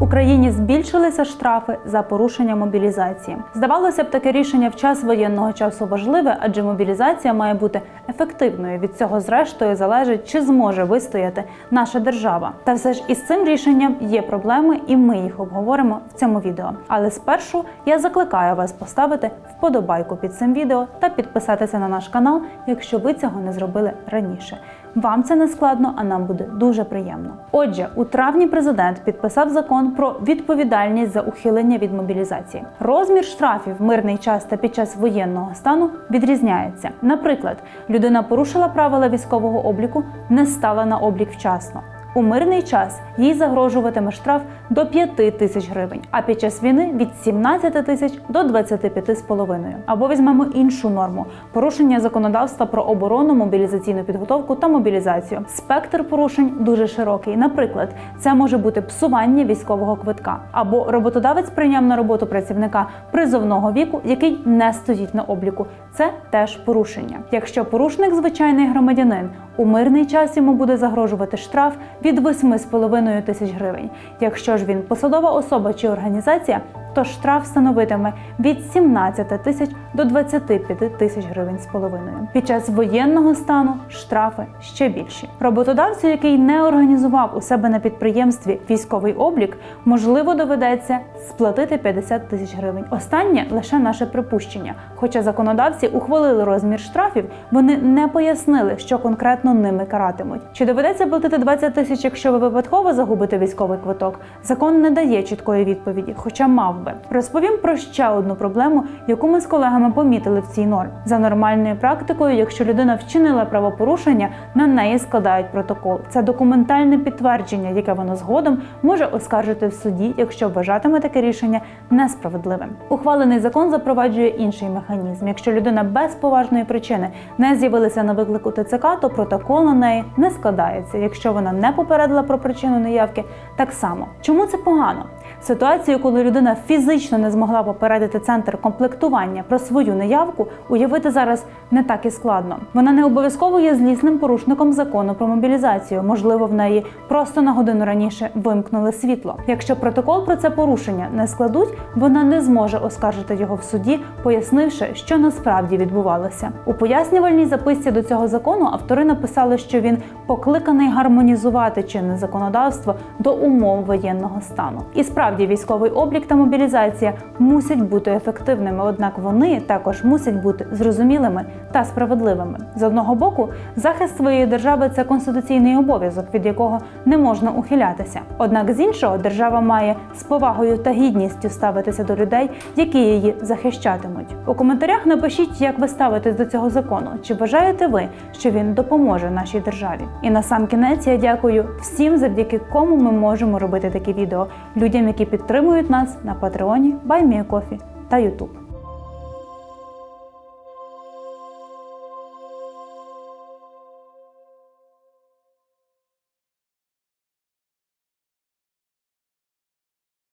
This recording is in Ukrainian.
Україні збільшилися штрафи за порушення мобілізації. Здавалося б, таке рішення в час воєнного часу важливе, адже мобілізація має бути ефективною. Від цього, зрештою, залежить, чи зможе вистояти наша держава. Та все ж із цим рішенням є проблеми, і ми їх обговоримо в цьому відео. Але спершу я закликаю вас поставити вподобайку під цим відео та підписатися на наш канал, якщо ви цього не зробили раніше. Вам це не складно, а нам буде дуже приємно. Отже, у травні президент підписав закон про відповідальність за ухилення від мобілізації. Розмір штрафів в мирний час та під час воєнного стану відрізняється. Наприклад, людина порушила правила військового обліку, не стала на облік вчасно. У мирний час їй загрожуватиме штраф до 5 тисяч гривень, а під час війни від 17 тисяч до 25,5. Або візьмемо іншу норму порушення законодавства про оборону, мобілізаційну підготовку та мобілізацію. Спектр порушень дуже широкий. Наприклад, це може бути псування військового квитка, або роботодавець прийняв на роботу працівника призовного віку, який не стоїть на обліку. Це теж порушення. Якщо порушник звичайний громадянин, у мирний час йому буде загрожувати штраф від 8,5 тисяч гривень. Якщо ж він посадова особа чи організація, то штраф становитиме від 17 тисяч до 25 тисяч гривень з половиною. Під час воєнного стану штрафи ще більші. Роботодавцю, який не організував у себе на підприємстві військовий облік, можливо доведеться сплатити 50 тисяч гривень. Останнє лише наше припущення. Хоча законодавці ухвалили розмір штрафів, вони не пояснили, що конкретно ними каратимуть. Чи доведеться платити 20 тисяч, якщо ви випадково загубите військовий квиток? Закон не дає чіткої відповіді, хоча мав. Розповім про ще одну проблему, яку ми з колегами помітили в цій нормі. За нормальною практикою, якщо людина вчинила правопорушення, на неї складають протокол. Це документальне підтвердження, яке вона згодом може оскаржити в суді, якщо вважатиме таке рішення несправедливим. Ухвалений закон запроваджує інший механізм. Якщо людина без поважної причини не з'явилася на виклику ТЦК, то протокол на неї не складається. Якщо вона не попередила про причину неявки, так само. Чому це погано? Ситуацію, коли людина фізично не змогла попередити центр комплектування про свою неявку, уявити зараз не так і складно. Вона не обов'язково є злісним порушником закону про мобілізацію. Можливо, в неї просто на годину раніше вимкнули світло. Якщо протокол про це порушення не складуть, вона не зможе оскаржити його в суді, пояснивши, що насправді відбувалося. У пояснювальній записці до цього закону автори написали, що він покликаний гармонізувати чинне законодавство до умов воєнного стану. І справді військовий облік та мобілізація мусять бути ефективними, однак вони також мусять бути зрозумілими та справедливими. З одного боку, захист своєї держави це конституційний обов'язок, від якого не можна ухилятися. Однак з іншого, держава має з повагою та гідністю ставитися до людей, які її захищатимуть. У коментарях напишіть, як ви ставитесь до цього закону. Чи вважаєте ви, що він допоможе нашій державі? І на сам кінець я дякую всім, завдяки кому ми можемо робити такі відео, людям, які підтримують нас на Патреоні, Баймієкофі та Ютуб.